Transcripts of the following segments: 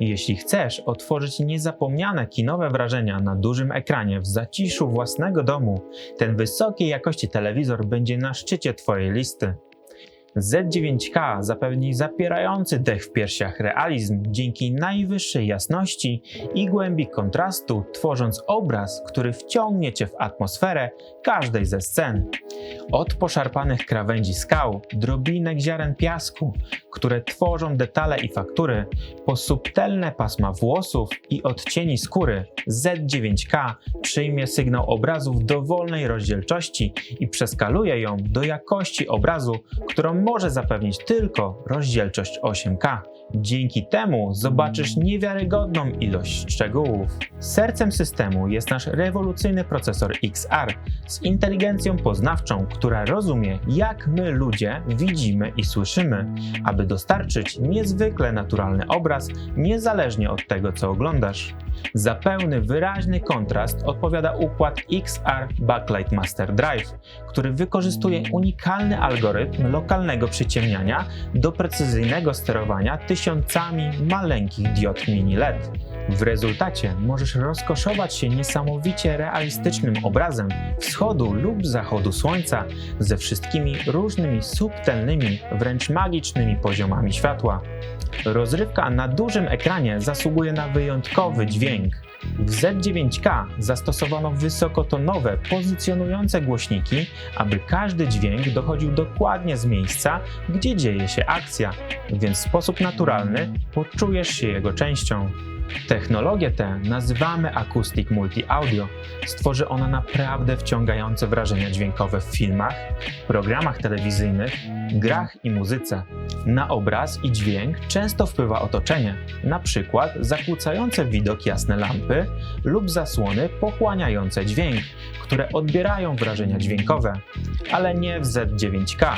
Jeśli chcesz otworzyć niezapomniane kinowe wrażenia na dużym ekranie w zaciszu własnego domu, ten wysokiej jakości telewizor będzie na szczycie Twojej listy. Z9K zapewni zapierający dech w piersiach realizm dzięki najwyższej jasności i głębi kontrastu, tworząc obraz, który wciągnie Cię w atmosferę każdej ze scen. Od poszarpanych krawędzi skał, drobinek ziaren piasku, które tworzą detale i faktury, po subtelne pasma włosów i odcieni skóry, Z9K przyjmie sygnał obrazu w dowolnej rozdzielczości i przeskaluje ją do jakości obrazu, którą może zapewnić tylko rozdzielczość 8K. Dzięki temu zobaczysz niewiarygodną ilość szczegółów. Sercem systemu jest nasz rewolucyjny procesor XR z inteligencją poznawczą, która rozumie, jak my ludzie widzimy i słyszymy, aby dostarczyć niezwykle naturalny obraz, niezależnie od tego, co oglądasz. Za pełny, wyraźny kontrast odpowiada układ XR Backlight Master Drive, który wykorzystuje unikalny algorytm lokalnego przyciemniania do precyzyjnego sterowania tysiącami maleńkich diod mini LED. W rezultacie możesz rozkoszować się niesamowicie realistycznym obrazem wschodu lub zachodu słońca ze wszystkimi różnymi subtelnymi, wręcz magicznymi poziomami światła. Rozrywka na dużym ekranie zasługuje na wyjątkowy dźwięk. W Z9K zastosowano wysokotonowe, pozycjonujące głośniki, aby każdy dźwięk dochodził dokładnie z miejsca, gdzie dzieje się akcja, więc w sposób naturalny poczujesz się jego częścią. Technologię tę nazywamy Acoustic Multi Audio. Stworzy ona naprawdę wciągające wrażenia dźwiękowe w filmach, programach telewizyjnych, grach i muzyce. Na obraz i dźwięk często wpływa otoczenie, przykład zakłócające widok jasne lampy lub zasłony pochłaniające dźwięk, które odbierają wrażenia dźwiękowe, ale nie w Z9K.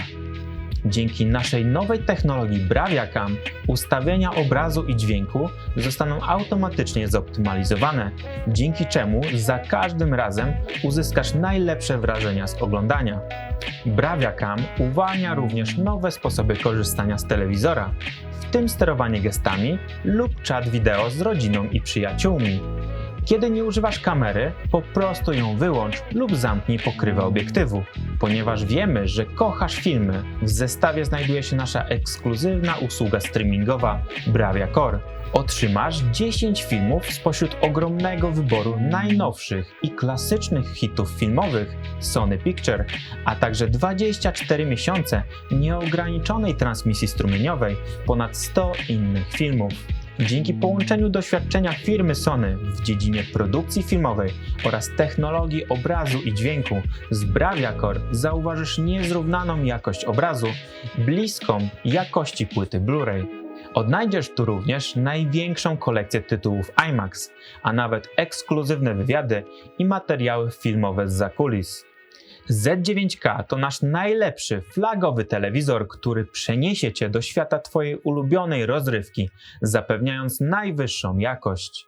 Dzięki naszej nowej technologii BraviaCam ustawienia obrazu i dźwięku zostaną automatycznie zoptymalizowane, dzięki czemu za każdym razem uzyskasz najlepsze wrażenia z oglądania. BraviaCam uwalnia również nowe sposoby korzystania z telewizora, w tym sterowanie gestami lub czat wideo z rodziną i przyjaciółmi. Kiedy nie używasz kamery, po prostu ją wyłącz lub zamknij pokrywę obiektywu. Ponieważ wiemy, że kochasz filmy, w zestawie znajduje się nasza ekskluzywna usługa streamingowa Bravia Core. Otrzymasz 10 filmów spośród ogromnego wyboru najnowszych i klasycznych hitów filmowych Sony Picture, a także 24 miesiące nieograniczonej transmisji strumieniowej, ponad 100 innych filmów. Dzięki połączeniu doświadczenia firmy Sony w dziedzinie produkcji filmowej oraz technologii obrazu i dźwięku z BraviaCore zauważysz niezrównaną jakość obrazu, bliską jakości płyty Blu-ray. Odnajdziesz tu również największą kolekcję tytułów IMAX, a nawet ekskluzywne wywiady i materiały filmowe z zakulis. Z9K to nasz najlepszy flagowy telewizor, który przeniesie Cię do świata Twojej ulubionej rozrywki, zapewniając najwyższą jakość.